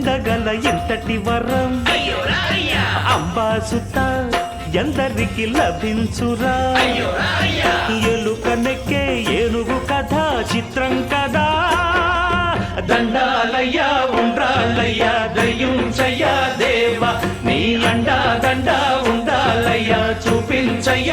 ఉండగల ఎంతటి వరం? అంబాసుత ఎందరికి లభించురా? ఎలుక నెక్కే ఏనుగు కథ చిత్రం కదా? దండాలయ్య ఉండ్రాళ్ళయ్య దయ్యుంచయ్య దేవ నీ అండా దండ ఉండాలయ్య చూపించయ్య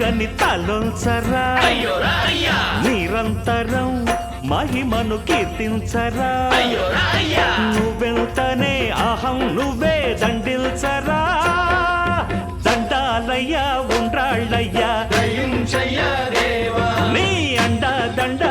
గని తలొంచరా? నిరంతరం మహిమను కీర్తించరా? నువ్వెంతనే అహం నువ్వే దండిల్చరా? దండాలయ్యా ఉండ్రాళ్ళయ్యా! నీ అండ దండ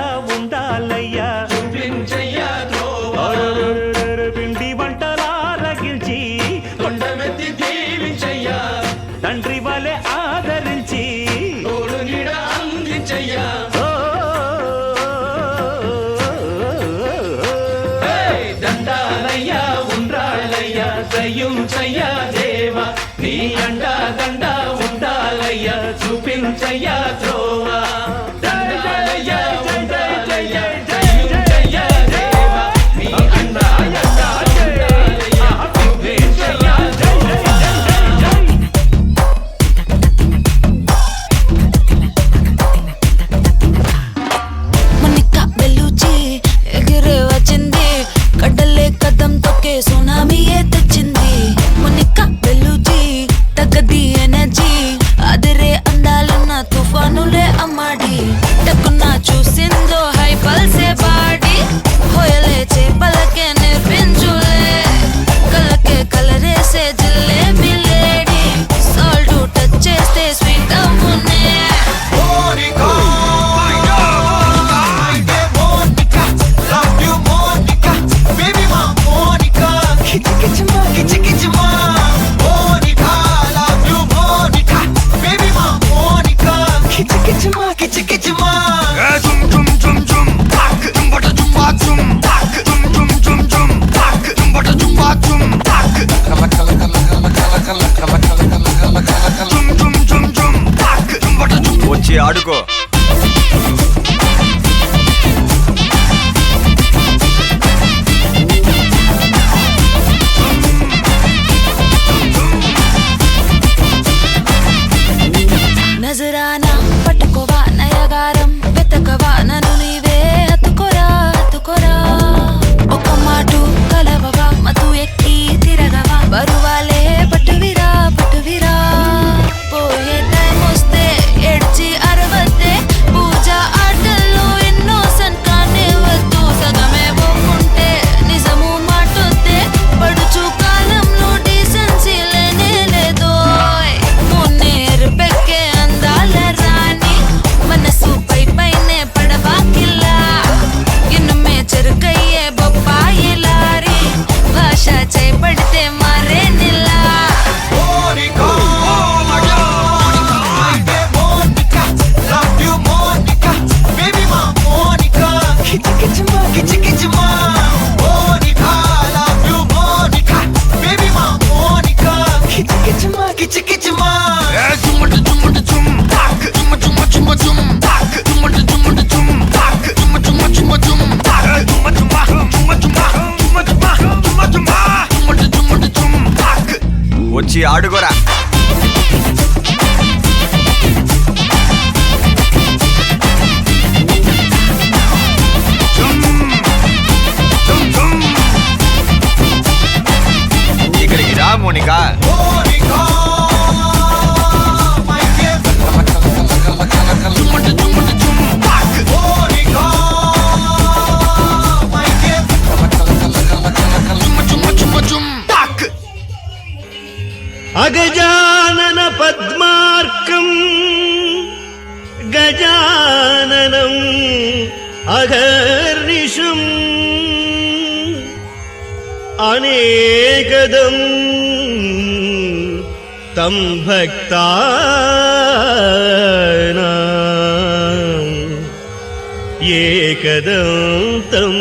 ఆడుకో. నజరానా పట్టుకోవా నయగారం వెతకవా నన్ను నీవే వచ్చి ఆడుకోరా అనేకదం తం భక్తా ఏకదం తం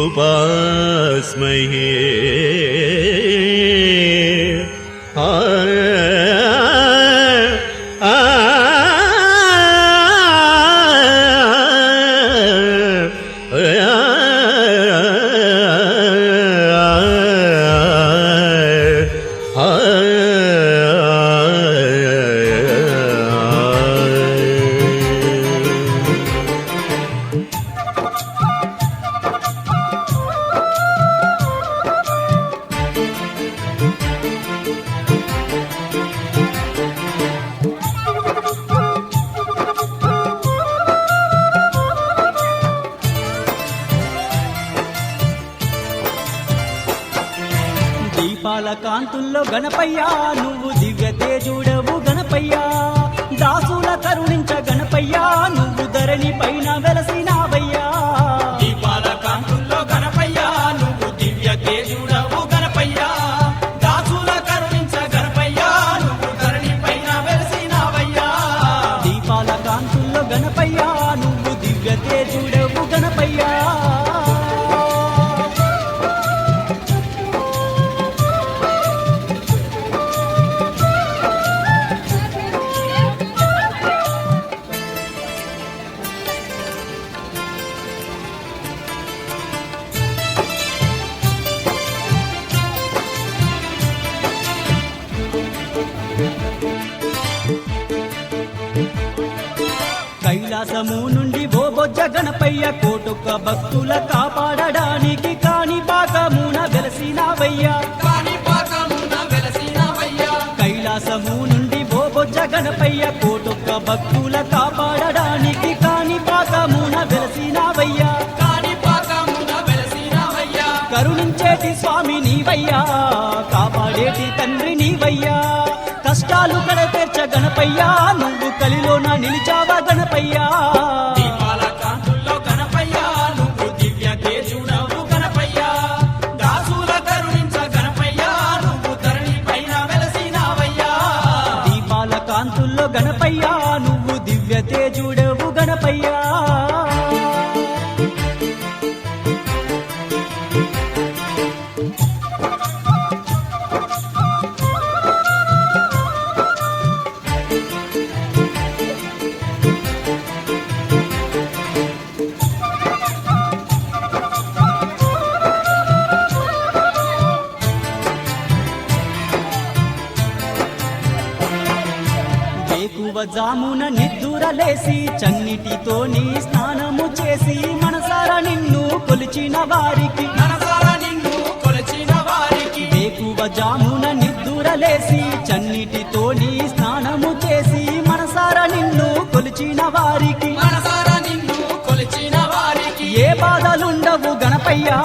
ఉపాస్మహే ఆ కాంతుల్లో గణపయ్యా నువ్వు దివ్య తేజుడవు గణపయ్యా. దాసుల కరుణించ గణపయ్యా నువ్వు ధరణి పైన వెలసినా. వ్యాసము నుండి బోబొజ్జ గణపయ్య కోటొక్క భక్తుల కాపాడడానికి కాని పాకమున వెలసినావయ్యా. కైలాసము నుండి బోబొజ్జ గణపయ్య కోటొక్క భక్తుల కాపాడడానికి కాని పాకమున వెలసినావయ్యా కాని పాకమున వెలసినావయ్యా. కరుణించేటి స్వామి నీవయ్యా కాపాడేటి తండ్రి నీవయ్యా. కష్టాలు కడతీర్చ గణపయ్యా. నువ్వు కలిలోన నిలిచావా గణపయ్యా. వేకువజామున నిద్దురలేసి చన్నిటితోని స్నానము చేసి మనసారా నిన్ను కొలిచిన వారికి. మనసారా నిన్ను కొలిచిన వారికి. వేకువజామున నిద్దురలేసి చన్నిటితోని స్నానము చేసి మనసారా నిన్ను కొలిచిన వారికి. మనసారా నిన్ను కొలిచిన వారికి. ఏ బాధలుండవు గణపయ్యా.